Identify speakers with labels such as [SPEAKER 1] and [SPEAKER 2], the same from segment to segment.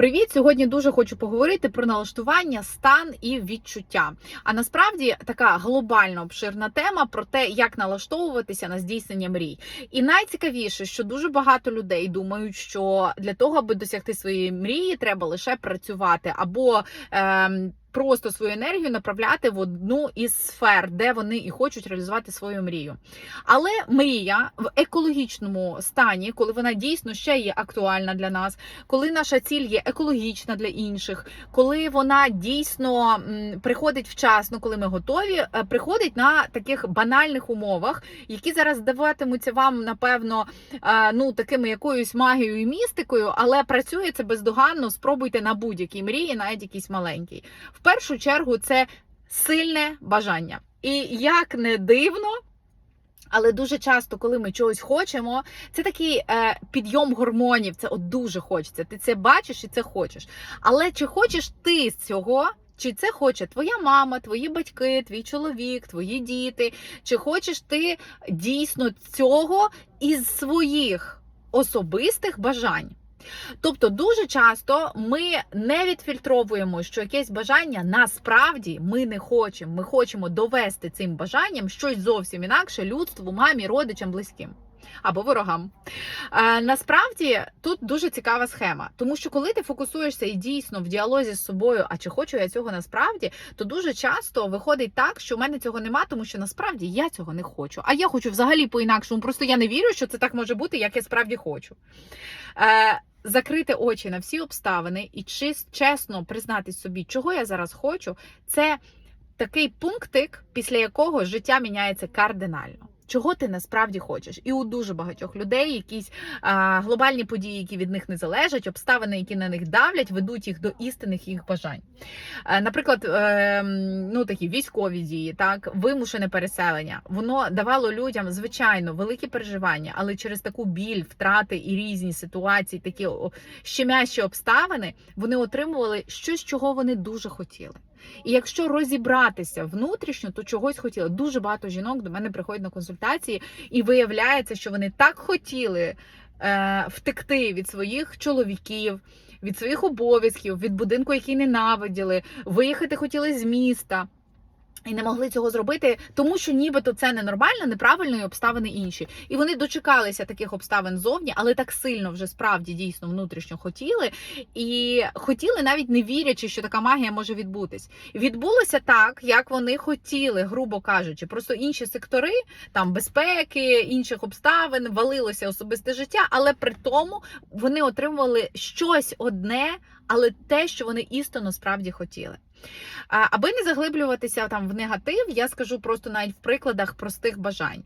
[SPEAKER 1] Привіт! Сьогодні дуже хочу поговорити про налаштування, стан і відчуття. А насправді така глобально обширна тема про те, як налаштовуватися на здійснення мрій. І найцікавіше, що дуже багато людей думають, що для того, аби досягти своєї мрії, треба лише працювати або ем, просто свою енергію направляти в одну із сфер, де вони і хочуть реалізувати свою мрію. Але мрія в екологічному стані, коли вона дійсно ще є актуальна для нас, коли наша ціль є екологічна для інших, коли вона дійсно приходить вчасно, коли ми готові, е, приходить на таких банальних умовах, які зараз здаватимуться вам, напевно, е, ну такими якоюсь магією і містикою, але працює це бездоганно. Спробуйте на будь-якій мрії, навіть якійсь маленькій. В першу чергу це сильне бажання. І як не дивно. Але дуже часто, коли ми чогось хочемо, це такий е, підйом гормонів. Це от дуже хочеться. Ти це бачиш і це хочеш. Але чи хочеш ти цього? Чи це хоче твоя мама, твої батьки, твій чоловік, твої діти? Чи хочеш ти дійсно цього із своїх особистих бажань? Тобто дуже часто ми не відфільтровуємо, що якесь бажання насправді ми не хочемо. Ми хочемо довести цим бажанням щось зовсім інакше людству, мамі, родичам, близьким. Або ворогам. Е, насправді тут дуже цікава схема, тому що коли ти фокусуєшся і дійсно в діалозі з собою, а чи хочу я цього насправді, то дуже часто виходить так, що в мене цього нема, тому що насправді я цього не хочу. А я хочу взагалі по-інакшому. Просто я не вірю, що це так може бути, як я справді хочу. Е, Закрити очі на всі обставини і чесно признатись собі, чого я зараз хочу, це такий пунктик, після якого життя міняється кардинально. Чого ти насправді хочеш? І у дуже багатьох людей якісь а, глобальні події, які від них не залежать, обставини, які на них давлять, ведуть їх до істинних їх бажань. Е, Наприклад, е, ну такі військові дії, так вимушене переселення. Воно давало людям звичайно великі переживання, але через таку біль, втрати і різні ситуації, такі щемящі обставини, вони отримували щось, чого вони дуже хотіли. І якщо розібратися внутрішньо, то чогось хотіли. Дуже багато жінок до мене приходять на консультації, і виявляється, що вони так хотіли е, втекти від своїх чоловіків, від своїх обов'язків, від будинку, який ненавиділи, виїхати хотіли з міста. І не могли цього зробити, тому що нібито це ненормально, неправильно і обставини інші. І вони дочекалися таких обставин зовні, але так сильно вже справді дійсно внутрішньо хотіли, і хотіли навіть не вірячи, що така магія може відбутись. Відбулося так, як вони хотіли, грубо кажучи, просто інші сектори там безпеки, інших обставин, валилося особисте життя, але при тому вони отримували щось одне, але те, що вони істинно справді хотіли. Аби не заглиблюватися там в негатив, я скажу просто навіть в прикладах простих бажань.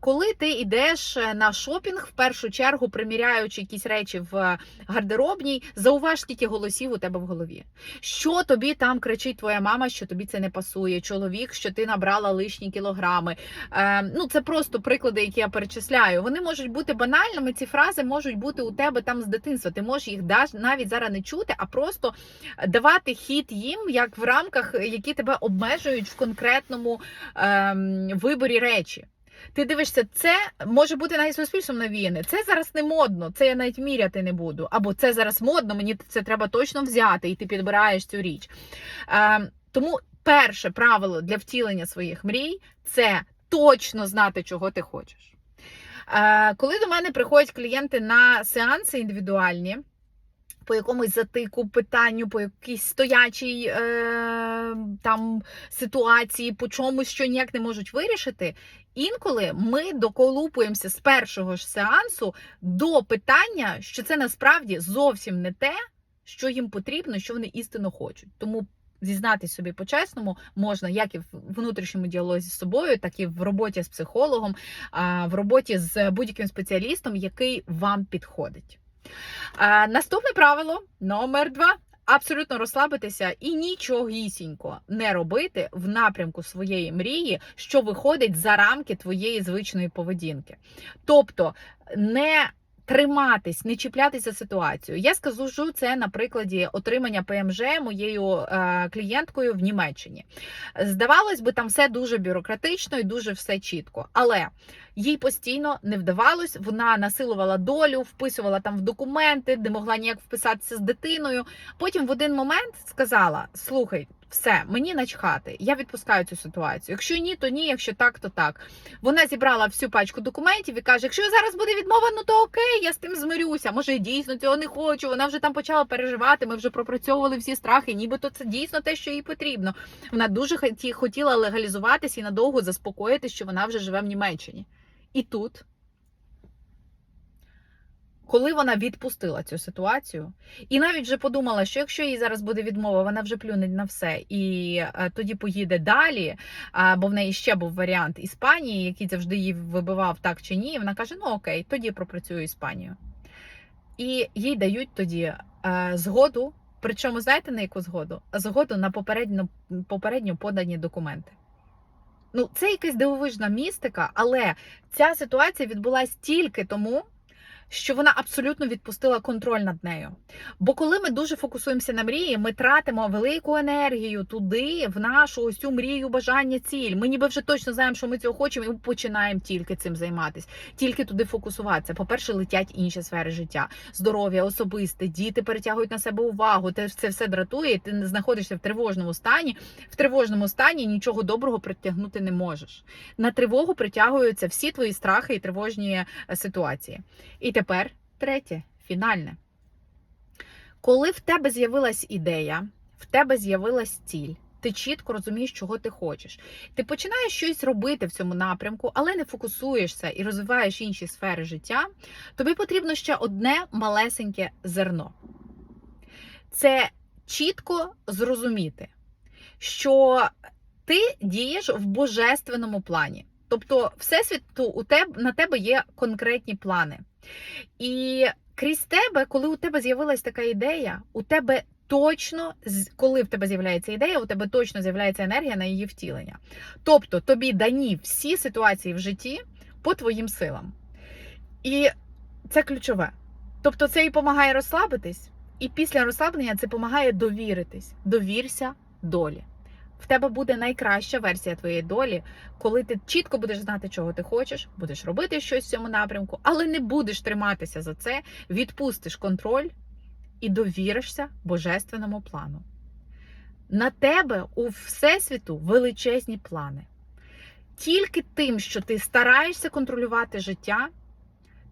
[SPEAKER 1] Коли ти йдеш на шопінг, в першу чергу приміряючи якісь речі в гардеробній, зауваж, скільки голосів у тебе в голові. Що тобі там кричить твоя мама, що тобі це не пасує, чоловік, що ти набрала лишні кілограми. Е, ну, це просто приклади, які я перечисляю. Вони можуть бути банальними. Ці фрази можуть бути у тебе там з дитинства. Ти можеш їх навіть зараз не чути, а просто давати хід їм, як в рамках, які тебе обмежують в конкретному ем, виборі речі. Ти дивишся, це може бути навіть суспільством навіяне. Це зараз не модно, це я навіть міряти не буду. Або це зараз модно, мені це треба точно взяти, і ти підбираєш цю річ. Ем, тому перше правило для втілення своїх мрій це точно знати, чого ти хочеш. Е, коли до мене приходять клієнти на сеанси індивідуальні, по якомусь затику, питанню, по якійсь стоячій е, там ситуації, по чомусь, що ніяк не можуть вирішити. Інколи ми доколупуємося з першого ж сеансу до питання, що це насправді зовсім не те, що їм потрібно, що вони істинно хочуть. Тому зізнатись собі по-чесному можна як і в внутрішньому діалозі з собою, так і в роботі з психологом, в роботі з будь-яким спеціалістом, який вам підходить. А, Наступне правило номер два. Абсолютно розслабитися і нічогісінько не робити в напрямку своєї мрії, що виходить за рамки твоєї звичної поведінки. Тобто не триматись, не чіплятися ситуацію. Я скажу це на прикладі отримання ПМЖ моєю е, клієнткою в Німеччині. Здавалось би, там все дуже бюрократично і дуже все чітко. Але Їй постійно не вдавалось, вона насилувала долю, вписувала там в документи, не могла ніяк вписатися з дитиною. Потім в один момент сказала: Слухай, все, мені начхати, я відпускаю цю ситуацію. Якщо ні, то ні, якщо так, то так. Вона зібрала всю пачку документів і каже: якщо зараз буде відмова, ну то окей, я з тим змирюся. Може, дійсно цього не хочу. Вона вже там почала переживати. Ми вже пропрацьовували всі страхи, нібито це дійсно те, що їй потрібно. Вона дуже хоті- хотіла легалізуватися і надовго заспокоїти, що вона вже живе в Німеччині. І тут, коли вона відпустила цю ситуацію, і навіть вже подумала, що якщо їй зараз буде відмова, вона вже плюне на все і е, тоді поїде далі. Бо в неї ще був варіант Іспанії, який завжди її вибивав так чи ні. Вона каже: ну окей, тоді пропрацюю Іспанію. І їй дають тоді е, згоду. Причому, знаєте, на яку згоду? Згоду на попередньо, попередньо подані документи. Ну, це якась дивовижна містика, але ця ситуація відбулася тільки тому, що вона абсолютно відпустила контроль над нею. Бо коли ми дуже фокусуємося на мрії, ми тратимо велику енергію туди, в нашу ось цю мрію, бажання, ціль. Ми ніби вже точно знаємо, що ми цього хочемо, і ми починаємо тільки цим займатися, тільки туди фокусуватися. По-перше, летять інші сфери життя, здоров'я, особисте, діти перетягують на себе увагу. Те це все дратує. Ти не знаходишся в тривожному стані. В тривожному стані нічого доброго притягнути не можеш. На тривогу притягуються всі твої страхи і тривожні е, ситуації. І тепер третє, фінальне. Коли в тебе з'явилась ідея, в тебе з'явилась ціль, ти чітко розумієш, чого ти хочеш. Ти починаєш щось робити в цьому напрямку, але не фокусуєшся і розвиваєш інші сфери життя. Тобі потрібно ще одне малесеньке зерно. Це чітко зрозуміти, що ти дієш в божественному плані. Тобто, всесвіту у тебе на тебе є конкретні плани. І крізь тебе, коли у тебе з'явилась така ідея, у тебе точно, коли в тебе з'являється ідея, у тебе точно з'являється енергія на її втілення. Тобто тобі дані всі ситуації в житті по твоїм силам. І це ключове. Тобто, це і допомагає розслабитись, і після розслаблення це допомагає довіритись. Довірся долі. В тебе буде найкраща версія твоєї долі, коли ти чітко будеш знати, чого ти хочеш, будеш робити щось в цьому напрямку, але не будеш триматися за це, відпустиш контроль і довіришся божественному плану. На тебе у Всесвіту величезні плани. Тільки тим, що ти стараєшся контролювати життя,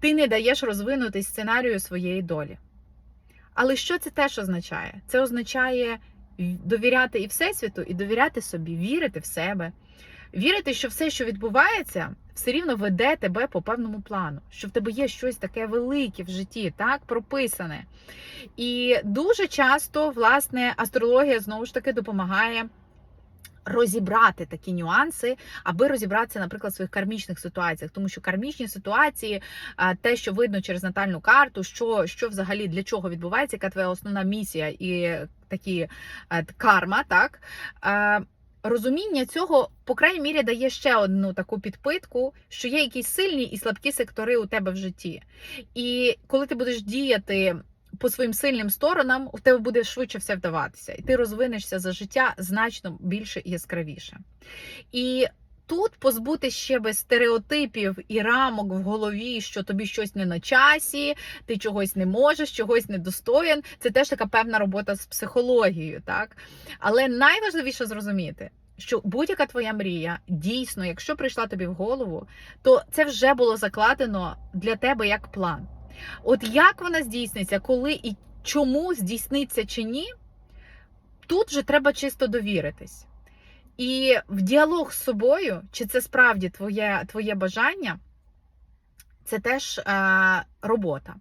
[SPEAKER 1] ти не даєш розвинути сценарію своєї долі. Але що це теж означає? Це означає довіряти і Всесвіту, і довіряти собі, вірити в себе, вірити, що все, що відбувається, все рівно веде тебе по певному плану, що в тебе є щось таке велике в житті, так, прописане. І дуже часто, власне, астрологія знову ж таки допомагає. Розібрати такі нюанси, аби розібратися, наприклад, в своїх кармічних ситуаціях, тому що кармічні ситуації, те, що видно через натальну карту, що що взагалі для чого відбувається, яка твоя основна місія і такі е, карма, так е, розуміння цього, по крайній мірі, дає ще одну таку підпитку, що є якісь сильні і слабкі сектори у тебе в житті. І коли ти будеш діяти по своїм сильним сторонам, у тебе буде швидше все вдаватися, і ти розвинешся за життя значно більше і яскравіше. І Тут позбути ще без стереотипів і рамок в голові, що тобі щось не на часі, ти чогось не можеш, чогось недостоєн. Це теж така певна робота з психологією, так? Але найважливіше зрозуміти, що будь-яка твоя мрія, дійсно, якщо прийшла тобі в голову, то це вже було закладено для тебе як план. От як вона здійсниться, коли і чому здійсниться чи ні, тут же треба чисто довіритись. І в діалог з собою, чи це справді твоє твоє бажання, це теж е, робота.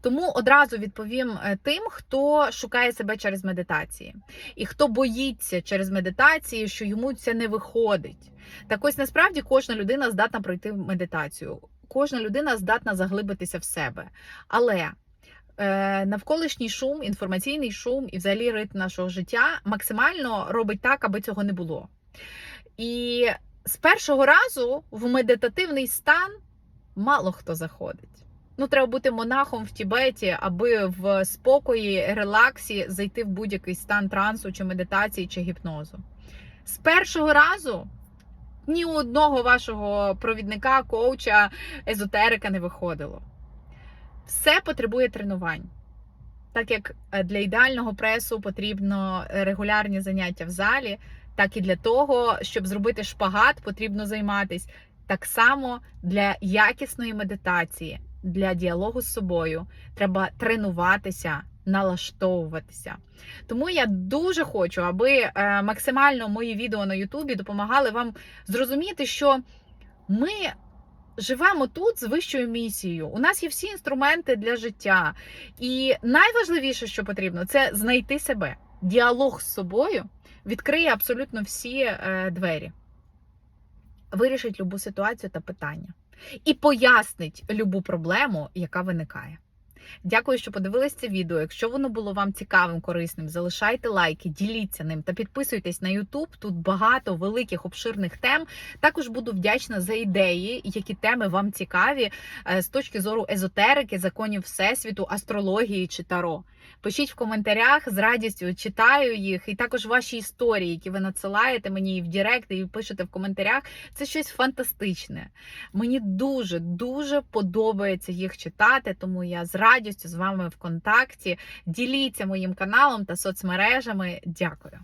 [SPEAKER 1] Тому одразу відповім е, тим, хто шукає себе через медитації, і хто боїться через медитації, що йому це не виходить. Так ось насправді кожна людина здатна пройти медитацію, кожна людина здатна заглибитися в себе. Але е, навколишній шум, інформаційний шум і взагалі ритм нашого життя максимально робить так, аби цього не було. І з першого разу в медитативний стан мало хто заходить. Ну, треба бути монахом в Тібеті, аби в спокої, релаксі зайти в будь-який стан трансу, чи медитації, чи гіпнозу. З першого разу ні одного вашого провідника, коуча, езотерика не виходило. Все потребує тренувань. Так як е, для ідеального пресу потрібно регулярні заняття в залі, так і для того, щоб зробити шпагат, потрібно займатися. Так само для якісної медитації, для діалогу з собою треба тренуватися, налаштовуватися. Тому я дуже хочу, аби е, максимально мої відео на Ютубі допомагали вам зрозуміти, що ми живемо тут з вищою місією. У нас є всі інструменти для життя. І найважливіше, що потрібно, це знайти себе. Діалог з собою відкриє абсолютно всі е, двері, вирішить любу ситуацію та питання і пояснить любу проблему, яка виникає. Дякую, що подивились це відео. Якщо воно було вам цікавим, корисним, залишайте лайки, діліться ним та підписуйтесь на YouTube. Тут багато великих обширних тем. Також буду вдячна за ідеї, які теми вам цікаві е, з точки зору езотерики, законів всесвіту, астрології чи таро. Пишіть в коментарях з радістю читаю їх, і також ваші історії, які ви надсилаєте мені і в Директ, і пишете в коментарях. Це щось фантастичне. Мені дуже дуже подобається їх читати, тому я з радістю з вами в контакті. Діліться моїм каналом та соцмережами. Дякую.